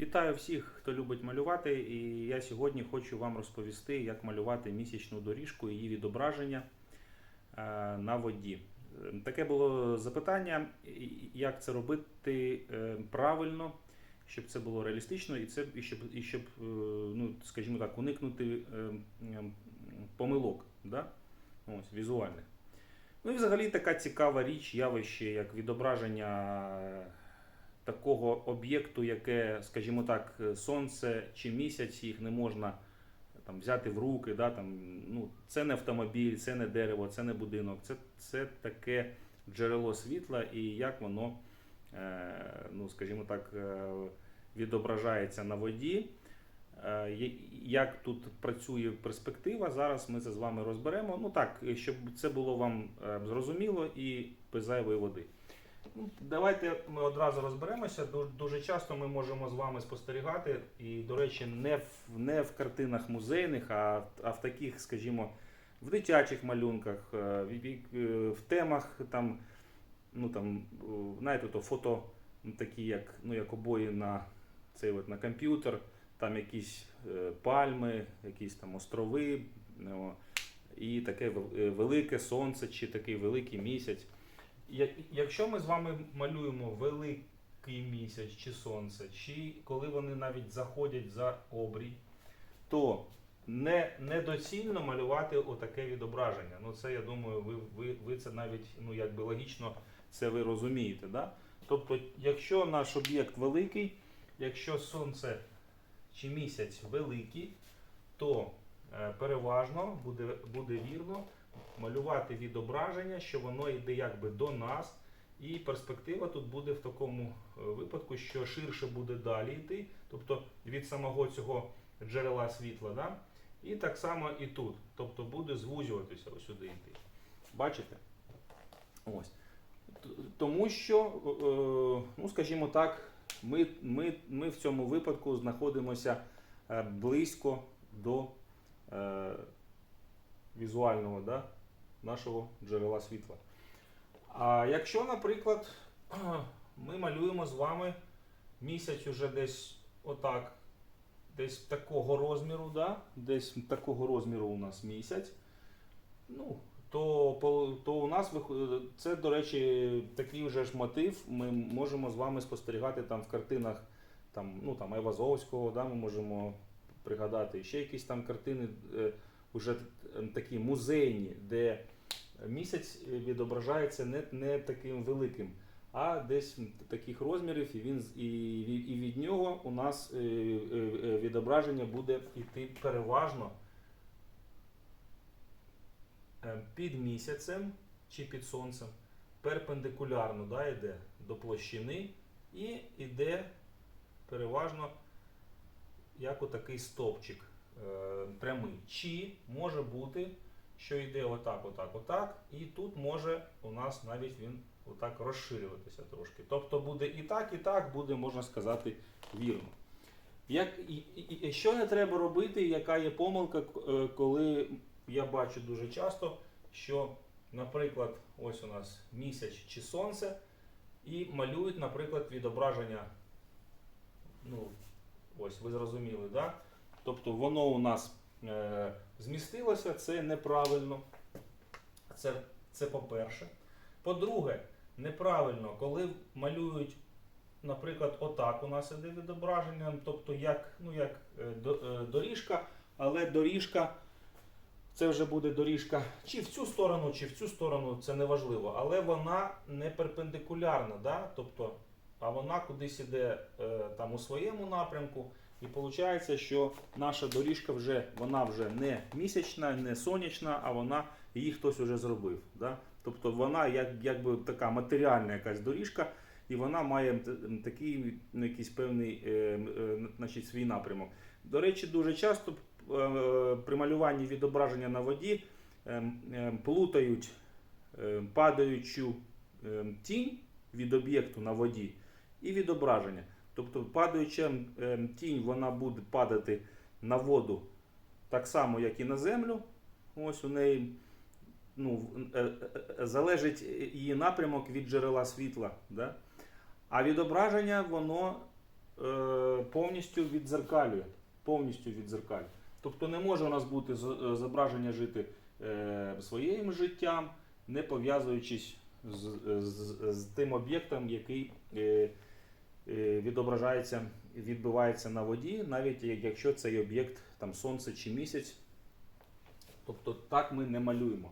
Вітаю всіх, хто любить малювати, і я сьогодні хочу вам розповісти, як малювати місячну доріжку і її відображення е, на воді. Таке було запитання, як це робити е, правильно, щоб це було реалістично, і це і щоб, і щоб е, ну, скажімо так, уникнути помилок да? Ось, візуальних. Ну і взагалі така цікава річ, явище, як відображення такого об'єкту, яке, скажімо так, сонце чи місяць, їх не можна там, взяти в руки. Да, там, ну, це не автомобіль, це не дерево, це не будинок, це, це таке джерело світла і як воно, е, ну, скажімо так, е, відображається на воді. Е, Як тут працює перспектива, зараз ми це з вами розберемо. Ну так, щоб це було вам е, зрозуміло і без зайвої води. Ну, Давайте ми одразу розберемося. Дуже часто ми можемо з вами спостерігати, і, до речі, не в, не в картинах музейних, а, а в таких, скажімо, в дитячих малюнках, е, в, в- в темах там, ну там, знаєте, то фото такі, як, ну, як обої на цей от, на комп'ютер, там якісь е, пальми, якісь там острови, і таке е, велике сонце чи такий великий місяць. Якщо ми з вами малюємо великий місяць чи сонце, чи коли вони навіть заходять за обрій, то не, недоцільно малювати отаке відображення. Ну це я думаю, ви, ви, ви це навіть ну, якби логічно це ви розумієте. Да? Тобто, якщо наш об'єкт великий, якщо сонце чи місяць великий, то е, переважно буде, буде вірно малювати відображення, що воно йде якби до нас. І перспектива тут буде в такому е, випадку, що ширше буде далі йти, тобто від самого цього джерела світла. Да? І так само і тут. Тобто буде звузюватися сюди йти. Бачите? Ось. Тому що, е, ну скажімо так, ми, ми, ми в цьому випадку знаходимося е, близько до е, візуального да, нашого джерела світла. А якщо, наприклад, ми малюємо з вами місяць уже десь отак, десь такого розміру, да? десь такого розміру у нас місяць, ну, то, то у нас це, до речі, такий вже ж мотив. Ми можемо з вами спостерігати там в картинах там, ну, там, Айвазовського, да? ми можемо пригадати ще якісь там картини. Уже такі музейні, де місяць відображається не, не таким великим, а десь таких розмірів, і, він, і, і від нього у нас е, е, е, відображення буде йти переважно під місяцем чи під сонцем, перпендикулярно да, йде до площини і йде переважно як отакий стовпчик прямий. Чи може бути, що йде отак, отак, отак, і тут може у нас навіть він отак розширюватися трошки. Тобто буде і так, і так, буде, можна сказати, вірно. Як, і, і, що не треба робити, яка є помилка, е, коли я бачу дуже часто, що, наприклад, ось у нас місяць чи сонце, і малюють, наприклад, відображення. Ну, ось ви зрозуміли, да? Тобто воно у нас е, змістилося, це неправильно. Це, це по-перше. По-друге, неправильно, коли малюють, наприклад, отак у нас іде відображення, тобто як, ну, як е, до- е, доріжка, але доріжка. Це вже буде доріжка чи в цю сторону, чи в цю сторону, це не важливо. Але вона не перпендикулярна, да? тобто, а вона кудись іде е, там у своєму напрямку. І виходить, що наша доріжка вже вона вже не місячна, не сонячна, а вона її хтось вже зробив. Да? Тобто вона як, якби така матеріальна якась доріжка, і вона має такий ну, якийсь певний е, е, значить, свій напрямок. До речі, дуже часто е, при малюванні відображення на воді е, е, плутають е, падаючу е, тінь від об'єкту на воді і відображення. Тобто падаюча е, тінь вона буде падати на воду так само, як і на землю. Ось у неї ну, е, е, залежить її напрямок від джерела світла. Да? А відображення воно е, повністю відзеркалює. Повністю відзеркалює. Тобто не може у нас бути зображення жити е, своїм життям, не пов'язуючись з, з, з тим об'єктом, який е, відображається, відбивається на воді, навіть якщо цей об'єкт там сонце чи місяць. Тобто так ми не малюємо.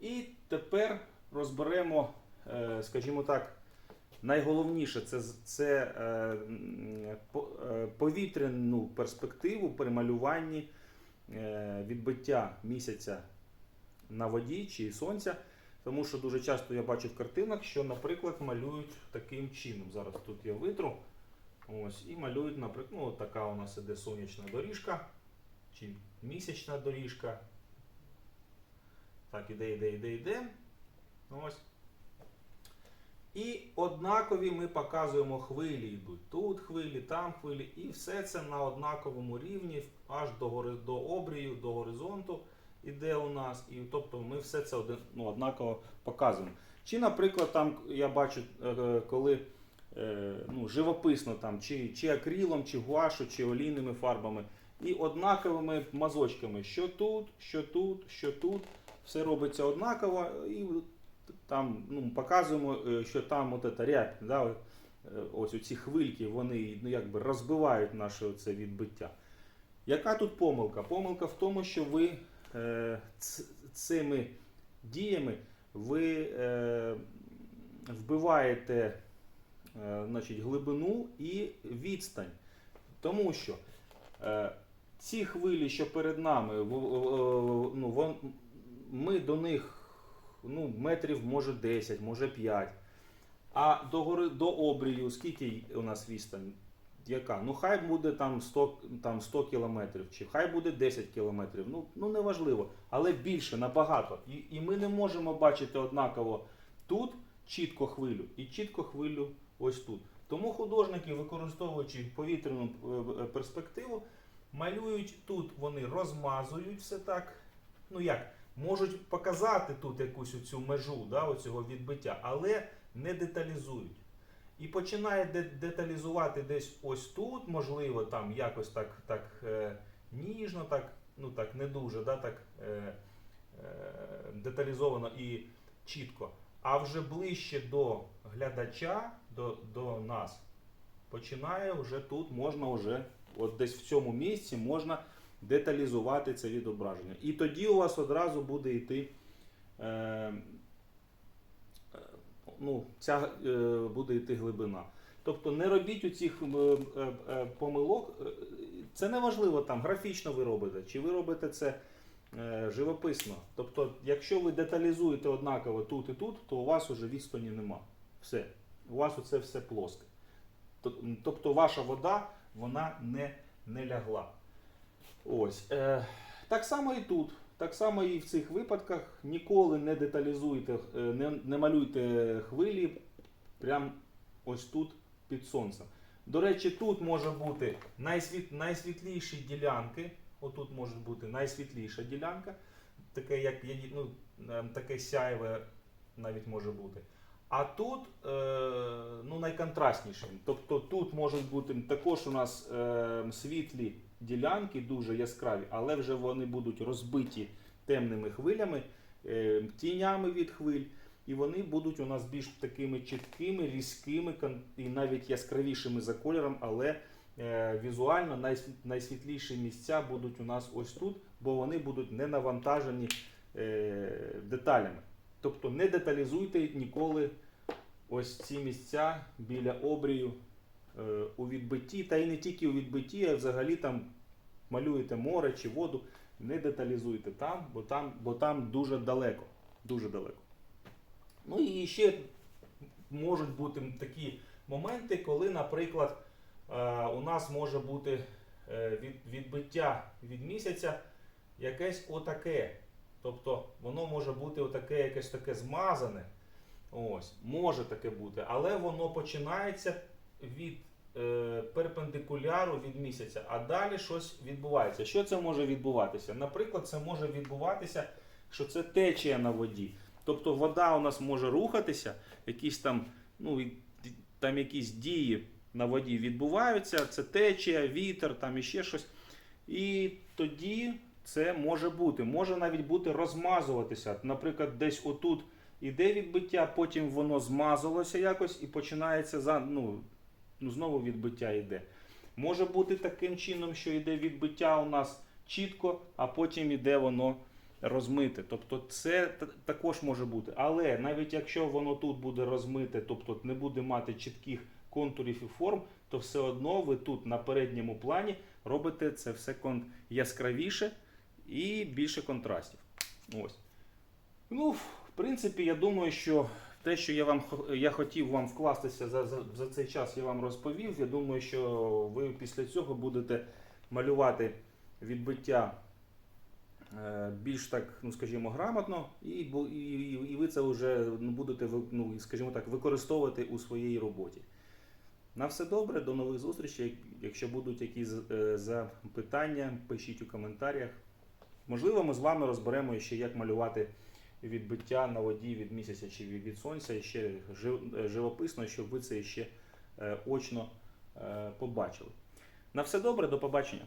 І тепер розберемо, е, скажімо так, найголовніше це, це е, е, повітряну перспективу при малюванні е, відбиття місяця на воді чи сонця. Тому що дуже часто я бачу в картинах, що, наприклад, малюють таким чином. Зараз тут я витру. Ось, і малюють, наприклад, ну, от така у нас іде сонячна доріжка, чи місячна доріжка. Так, іде, іде, іде, іде. Ось. І однакові ми показуємо хвилі йдуть. Тут хвилі, там хвилі. І все це на однаковому рівні, аж до, до обрію, до горизонту іде у нас. І тобто ми все це один, ну, однаково показуємо. Чи, наприклад, там я бачу, е, коли е, ну, живописно там, чи, чи акрилом, чи гуашу, чи олійними фарбами, і однаковими мазочками, що тут, що тут, що тут, все робиться однаково, і там ну, показуємо, е, що там от ета рябь, да, е, ось ці хвильки, вони ну, якби розбивають наше це відбиття. Яка тут помилка? Помилка в тому, що ви е, цими діями ви е, вбиваєте е, значить, глибину і відстань. Тому що е, ці хвилі, що перед нами, ну, ми до них ну, метрів може 10, може 5. А до, гори, до обрію скільки у нас відстань? Яка? Ну хай буде там 100, там 100 кілометрів, чи хай буде 10 кілометрів. Ну, ну неважливо, але більше, набагато. І, і ми не можемо бачити однаково тут чітко хвилю і чітко хвилю ось тут. Тому художники, використовуючи повітряну е, е, перспективу, малюють тут, вони розмазують все так. Ну як? Можуть показати тут якусь цю межу да, оцього відбиття, але не деталізують. І починає деталізувати десь ось тут, можливо, там якось так, так е, ніжно, так, ну так не дуже, да, так е, е, деталізовано і чітко. А вже ближче до глядача, до, до нас, починає вже тут, можна вже, от десь в цьому місці можна деталізувати це відображення. І тоді у вас одразу буде йти. Е, ну, ця е, буде йти глибина. Тобто не робіть у цих е, е, е, помилок. Е, Це не важливо там, графічно ви робите, чи ви робите це е, живописно. Тобто, якщо ви деталізуєте однаково тут і тут, то у вас уже відстані нема. Все. У вас оце все плоске. Тобто ваша вода вона не, не лягла. Ось. Е, так само і тут. Так само і в цих випадках ніколи не деталізуйте, е, не, не малюйте хвилі прямо ось тут під сонцем. До речі, тут може бути найсвіт, найсвітліші ділянки. Отут може бути найсвітліша ділянка, таке, як ну, е, таке сяєве навіть може бути. А тут е, ну, найконтрастніше. Тобто тут можуть бути також у нас світлі ділянки, дуже яскраві, але вже вони будуть розбиті темними хвилями, е, тінями від хвиль. І вони будуть у нас більш такими чіткими, різкими і навіть яскравішими за кольором, але е, візуально найсвітліші місця будуть у нас ось тут, бо вони будуть не навантажені е, деталями. Тобто не деталізуйте ніколи ось ці місця біля обрію у відбитті, та й не тільки у відбитті, а взагалі там малюєте море чи воду, не деталізуйте там, бо там, бо там дуже далеко. Дуже далеко. Ну і ще можуть бути такі моменти, коли, наприклад, е, у нас може бути е, відбиття від місяця якесь отаке. Тобто воно може бути отаке, якесь таке змазане. Ось, може таке бути, але воно починається від е, перпендикуляру від місяця, а далі щось відбувається. Що це може відбуватися? Наприклад, це може відбуватися, що це течія на воді. Тобто вода у нас може рухатися, якісь там, ну, там якісь дії на воді відбуваються. Це течія, вітер, там іще щось. І тоді це може бути. Може навіть бути розмазуватися. Наприклад, десь отут іде відбиття, потім воно змазалося якось і починається за, ну, ну, знову відбиття йде. Може бути таким чином, що йде відбиття у нас чітко, а потім іде воно розмите. Тобто це також може бути. Але навіть якщо воно тут буде розмите, тобто не буде мати чітких контурів і форм, то все одно ви тут на передньому плані робите це все яскравіше і більше контрастів. Ось. Ну, в принципі, я думаю, що те, що я вам я хотів вам вкластися за, за, за цей час, я вам розповів. Я думаю, що ви після цього будете малювати відбиття е, більш так, ну скажімо, грамотно, і, і- і ви це вже ну, будете ну, скажімо так, використовувати у своїй роботі. На все добре, до нових зустрічей. Якщо будуть якісь е, запитання, пишіть у коментарях. Можливо, ми з вами розберемо ще, як малювати відбиття на воді від місяця чи від сонця ще жив- е, живописно, щоб ви це ще е, очно е, побачили. На все добре, до побачення.